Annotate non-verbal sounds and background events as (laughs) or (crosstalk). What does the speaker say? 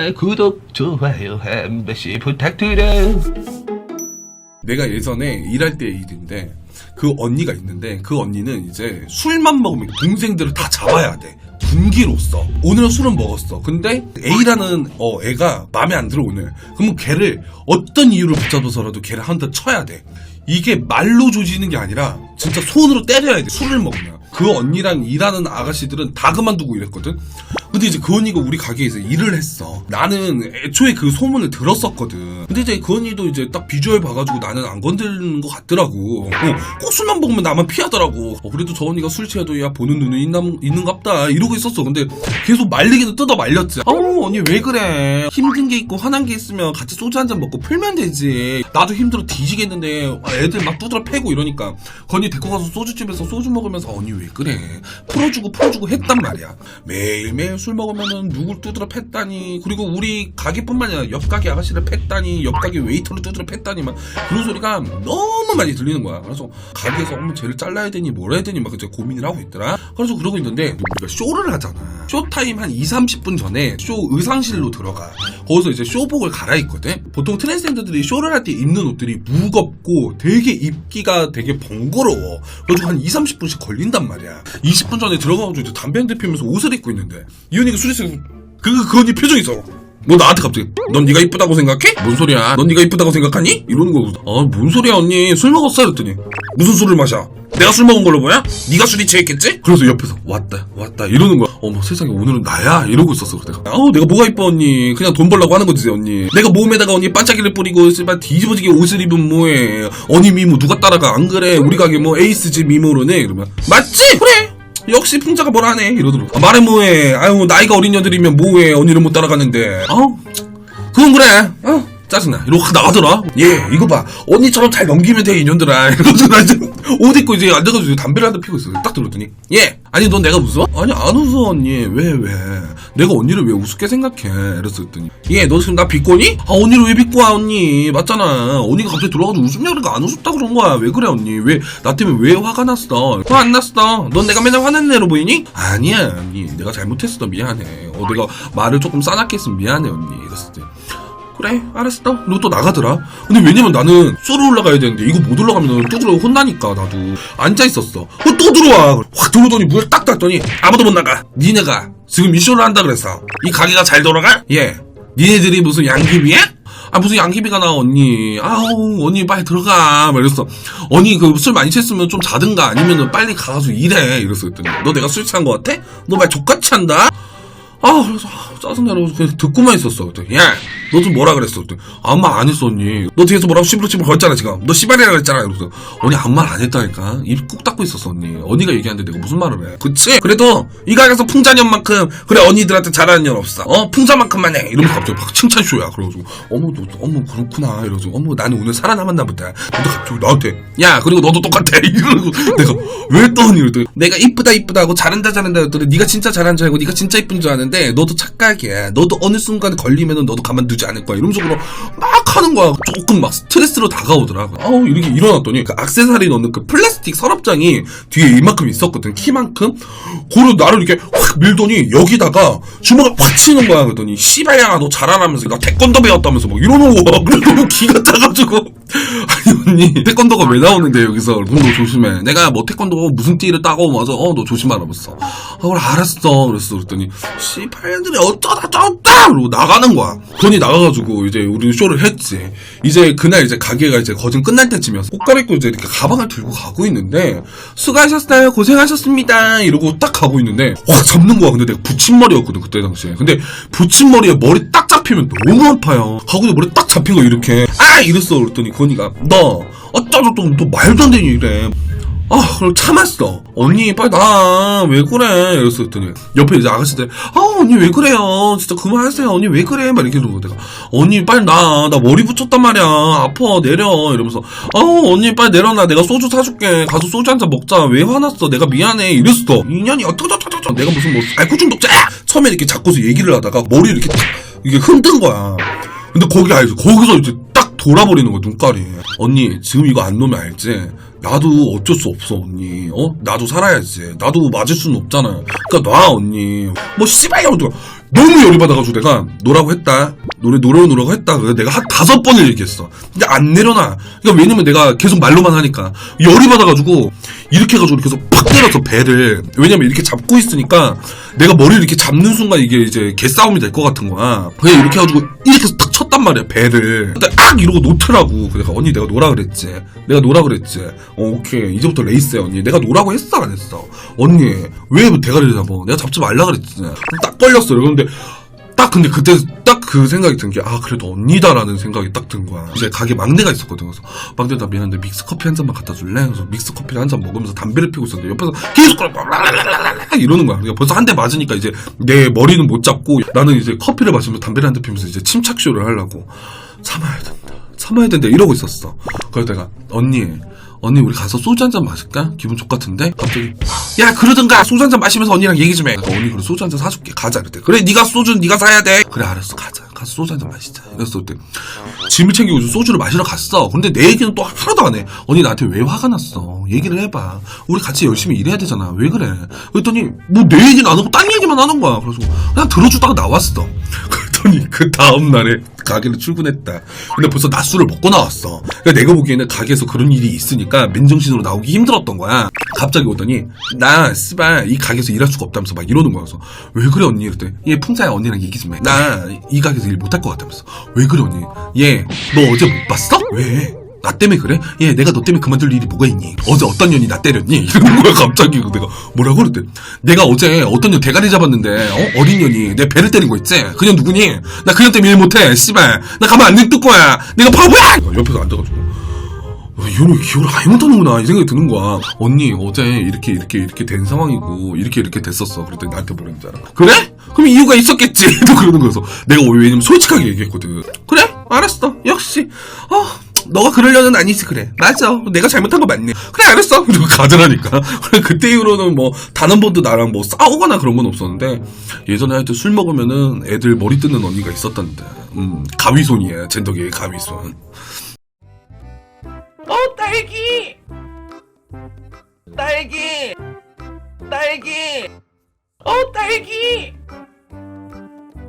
아, 구독, 좋아요 한 번씩 부탁드려요. 내가 예전에 일할 때 일인데 그 언니가 있는데 그 언니는 이제 술만 먹으면 동생들을 다 잡아야 돼. 군기로서 오늘은 술은 먹었어. 근데 A라는 어 애가 마음에 안 들어 오늘. 그러면 걔를 어떤 이유를 붙잡아서라도 걔를 한 대 쳐야 돼. 이게 말로 조지는 게 아니라 진짜 손으로 때려야 돼. 술을 먹으면. 그 언니랑 일하는 아가씨들은 다 그만두고 이랬거든. 근데 이제 그 언니가 우리 가게에서 일을 했어. 나는 애초에 그 소문을 들었었거든. 근데 이제 그 언니도 이제 딱 비주얼 봐가지고 나는 안 건드리는 것 같더라고. 어, 꼭 술만 먹으면 나만 피하더라고. 어, 그래도 저 언니가 술 취해도 야 보는 눈은 있나, 있는갑다 이러고 있었어. 근데 계속 말리기는 뜯어 말렸지. 어우 언니 왜 그래? 힘든 게 있고 화난 게 있으면 같이 소주 한 잔 먹고 풀면 되지. 나도 힘들어 뒤지겠는데 애들 막 두드려 패고 이러니까 그 언니 데리고 가서 소주집에서 소주 먹으면서 언니 왜 그래? 풀어주고 풀어주고 했단 말이야. 매일매일 술 먹으면은 누굴 두드려 팼다니 그리고 우리 가게뿐만 아니라 옆 가게 아가씨를 팼다니 옆 가게 웨이터를 두드려 팼다니 막 그런 소리가 너무 많이 들리는 거야. 그래서 가게에서 어머 쟤를 잘라야 되니 뭐라 해야 되니 막 이제 고민을 하고 있더라. 그래서 그러고 있는데 우리가 쇼를 하잖아. 쇼타임 한 2, 30분 전에 쇼 의상실로 들어가. 거기서 이제 쇼복을 갈아입거든. 보통 트랜스젠더들이 쇼를 할 때 입는 옷들이 무겁고 되게 입기가 되게 번거로워. 그래서 한 2, 30분씩 걸린단 말이야. 20분 전에 들어가가지고 이제 담배 한 대 피우면서 옷을 입고 있는데 이현이가 술집에서 그, 그 언니 표정이 있어. 뭐 나한테 갑자기 넌 네가 이쁘다고 생각해? 뭔 소리야? 넌 네가 이쁘다고 생각하니? 이러는 거. 아뭔 소리야 언니 술 먹었어? 그랬더니 무슨 술을 마셔? 내가 술 먹은 걸로 보여? 네가 술이 취했겠지? 그래서 옆에서 왔다 왔다 이러는 거야. 어머 세상에 오늘은 나야 이러고 있었어. 내가 아우 내가 뭐가 이뻐 언니 그냥 돈 벌라고 하는 거지 언니. 내가 몸에다가 언니 반짝이를 뿌리고 씨발 뒤집어지게 옷을 입으면 뭐해? 언니 미모 누가 따라가 안 그래? 우리 가게 뭐 에이스지 미모로네 이러면 맞지? 그래. 역시 풍자가 뭐라네 이러더라고 아, 말해 뭐해 아유 나이가 어린 년들이면 뭐해 언니를 못 따라가는데 아우 그건 그래 어 짜증나. 확 나가더라. 예 이거 봐. 언니처럼 잘 넘기면 돼 이년들아. 이러면서 나 이제 옷 입고 이제 앉아가지고 담배를 한대 피고 있어. 딱 들었더니. 예. 아니 넌 내가 웃어? 아니 안 웃어 언니. 왜 왜? 내가 언니를 왜 우습게 생각해? 이랬어 그랬더니. 예 너 지금 나 비꼬니? 아 언니를 왜 비꼬아 언니? 맞잖아. 언니가 갑자기 들어가지고 웃음냐 그러니까 안 웃었다 그런 거야. 왜 그래 언니? 왜 나 때문에 왜 화가 났어? 화 안 났어? 넌 내가 맨날 화낸 애로 보이니? 아니야 언니. 내가 잘못했어. 미안해. 어 내가 말을 조금 싸납게 했으면 미안해 언니. 이랬을 때 그래 알았어. 그리고 또 나가더라. 근데 왜냐면 나는 쇼로 올라가야 되는데 이거 못 올라가면 두드려 혼나니까 나도. 앉아있었어. 어, 또 들어와. 확 들어오더니 문을 딱 닫더니 아무도 못 나가. 니네가 지금 이 쇼를 한다 그랬어 이 가게가 잘 돌아가? 예. 니네들이 무슨 양귀비야? 아 무슨 양귀비가 나 언니. 아우 언니 빨리 들어가. 막 이랬어. 언니 그 술 많이 취했으면 좀 자든가. 아니면은 빨리 가서 일해. 이랬어 그랬더니. 너 내가 술 취한 거 같아? 너 말 족같이 한다? 아 그래서 아, 짜증나서 그냥 듣고만 있었어. 그랬더니 야 너 좀 뭐라 그랬어? 그랬더니 아무 말 안 했어 언니. 너 뒤에서 뭐라고 씹으로씹으로 걸었잖아 지금. 너 씨발이라 그랬잖아. 그래서 언니 아무 말 안 했다니까. 입 꾹 닫고 있었어 언니. 언니가 얘기하는데 내가 무슨 말을 해? 그치? 그래도 이 가게에서 풍자년만큼 그래 언니들한테 잘하는 년 없어. 어? 풍자만큼만 해. 이러면서 갑자기 막 칭찬쇼야. 그래가지고 어머 너 어머 그렇구나. 이러면서 어머 나는 오늘 살아남았나 보다. 근데 갑자기 나한테 야 그리고 너도 똑같아. (laughs) 이러고 내가 왜 떠니 이랬더니 내가 이쁘다 이쁘다 하고 잘한다 잘한다 했더니 네가 진짜 잘한 줄 알고 네가 진짜 이쁜 줄 아는 데 너도 착각이야 너도 어느 순간 걸리면은 너도 가만두지 않을 거야. 이러면서 그냥 막 하는 거야. 조금 막 스트레스로 다가오더라고 아우 이렇게 일어났더니 그 악세사리 넣는 그 플라스틱 서랍장이 뒤에 이만큼 있었거든. 키만큼. 그걸 나를 이렇게 확 밀더니 여기다가 주먹을 확 치는 거야. 그러더니 씨발야 너 잘하라면서 나 태권도 배웠다면서 막 이러는 거야. (laughs) 그래 너무 기가 차가지고 (laughs) 아니 언니 태권도가 왜 나오는데 여기서? 그럼 너 조심해. 내가 뭐 태권도 무슨 띠를 따고 맞아 어너 조심하라면서. 아 그래 알았어. 그랬어. 그랬더니 씨발년들이 어쩌다 쩌다! 그러고 나가는 거야. 그러니 나가가지고 이제 우리 쇼를 했지. 이제 그날 이제 가게가 이제 거진 끝날 때쯤이었어. 옷 갈아입고 이제 이렇게 가방을 들고 가고 있는데 수고하셨어요. 고생하셨습니다. 이러고 딱 가고 있는데 확 잡는 거야. 근데 내가 붙임머리였거든 그때 당시에. 근데 붙임머리에 머리 딱 잡히면 너무 아파요 있는데 머리 딱 잡힌 거 이렇게 아 이랬어 그랬더니 건이가 너 어쩌고 또, 또 말도 안 되니 이래 아, 그럼 참았어. 언니, 빨리 나. 왜 그래? 이랬어. 그랬더니, 옆에 이제 아가씨들, 아, 언니 왜 그래요? 진짜 그만하세요. 언니 왜 그래? 막 이렇게 이러고 내가, 언니, 빨리 나. 나 머리 붙였단 말이야. 아파. 내려. 이러면서, 아, 언니, 빨리 내려놔. 내가 소주 사줄게. 가서 소주 한 잔 먹자. 왜 화났어? 내가 미안해. 이랬어. 인연이 어떡저저저저 내가 무슨 뭐, 알코올 중독자! 처음에 이렇게 잡고서 얘기를 하다가 머리 이렇게 탁, 이게 흔든 거야. 근데 거기 알지? 거기서 이제 딱 돌아버리는 거야, 눈깔이. 언니, 지금 이거 안 놓으면 알지? 나도 어쩔 수 없어, 언니. 어? 나도 살아야지. 나도 맞을 수는 없잖아. 그니까 놔, 언니. 뭐, 씨발, 이러고 너무 열이 받아가지고 내가 노라고 했다. 노래 노래 노라고 했다. 그래서 내가 한 다섯 번을 얘기했어. 근데 안 내려놔. 그러니까 왜냐면 내가 계속 말로만 하니까 열이 받아가지고 이렇게 해가지고 해서 팍 때려서 배를 왜냐면 이렇게 잡고 있으니까 내가 머리를 이렇게 잡는 순간 이게 이제 개싸움이 될 것 같은 거야. 그냥 이렇게 해가지고 이렇게 해서 탁 쳤단 말이야 배를. 근데 악 이러고 놓더라고. 그래서 언니 내가 노라 그랬지. 내가 노라 그랬지. 어 오케이 이제부터 레이스야 언니. 내가 노라고 했어 안 했어? 언니 왜 대가리를 잡아? 내가 잡지 말라 그랬지. 딱 걸렸어요. 그런데 딱 근데 그때 딱 그 생각이 든 게 아 그래도 언니다라는 생각이 딱 든 거야. 이제 가게 막내가 있었거든. 그래서 막내 나 미안한데 믹스 커피 한 잔만 갖다 줄래? 그래서 믹스 커피를 한 잔 먹으면서 담배를 피우고 있었는데 옆에서 계속 이러는 거야. 그러니까 벌써 한 대 맞으니까 이제 내 머리는 못 잡고 나는 이제 커피를 마시면서 담배를 한 대 피우면서 이제 침착쇼를 하려고 참아야 된다. 참아야 된다 이러고 있었어. 그래서 내가 언니 언니 우리 가서 소주 한 잔 마실까? 기분 좋같은데 갑자기 야 그러든가 소주 한 잔 마시면서 언니랑 얘기 좀 해. 언니 그래 소주 한 잔 사줄게 가자 그랬대. 그래 네가 소주 는 네가 사야 돼. 그래 알았어 가자. 가서 소주 한 잔 마시자. 그래서 그때 짐을 챙기고 소주를 마시러 갔어. 근데 내 얘기는 또 하나도 안 해. 언니 나한테 왜 화가 났어? 얘기를 해봐. 우리 같이 열심히 일해야 되잖아. 왜 그래? 그랬더니 뭐 내 얘기는 안 하고 딴 얘기만 하는 거야. 그래서 그냥 들어주다가 나왔어. 그랬더니 그 다음 날에 가게를 출근했다. 근데 벌써 낮술을 먹고 나왔어. 그러니까 내가 보기에는 가게에서 그런 일이 있으니까 맨정신으로 나오기 힘들었던 거야. 갑자기 오더니 나 씨발 이 가게에서 일할 수가 없다면서 막 이러는 거여서 왜 그래 언니 이랬더니 얘 풍자야 언니랑 얘기 좀 해. 나 이 가게에서 일 못할 것 같다면서 왜 그래 언니? 얘 너 어제 못 봤어? 왜? 나 때문에 그래? 얘 내가 너 때문에 그만둘 일이 뭐가 있니? 어제 어떤 년이 나 때렸니? 이러는 거야 갑자기 내가 뭐라고 그랬대 내가 어제 어떤 년 대가리 잡았는데 어? 어린 년이 내 배를 때린 거 있지? 그년 누구니? 나 그년 때문에 일 못해 씨발 나 가만 안 냅둘 거야 내가 바보야! 옆에서 앉아가지고 어, 이 형이 기억을 아예 못하는구나 이 생각이 드는 거야 언니 어제 이렇게 이렇게 이렇게 된 상황이고 이렇게 이렇게 됐었어 그랬더니 나한테 뭐라는 줄 알아 그래? 그럼 이유가 있었겠지 또 (laughs) 그러는 거여서 내가 왜냐면 솔직하게 얘기했거든 그래? 알았어 역시 어 너가 그러려는 아니지 그래. 맞아. 내가 잘못한 거 맞네. 그래 알았어. (laughs) 그리고 가더라니까. (laughs) 그래 그때 이후로는 뭐 단 한 번도 나랑 뭐 싸우거나 그런 건 없었는데 예전에 하여튼 술 먹으면은 애들 머리 뜯는 언니가 있었다는데. 음 가위손이야 젠더계의 가위손. 어 딸기! 딸기! 딸기! 어 딸기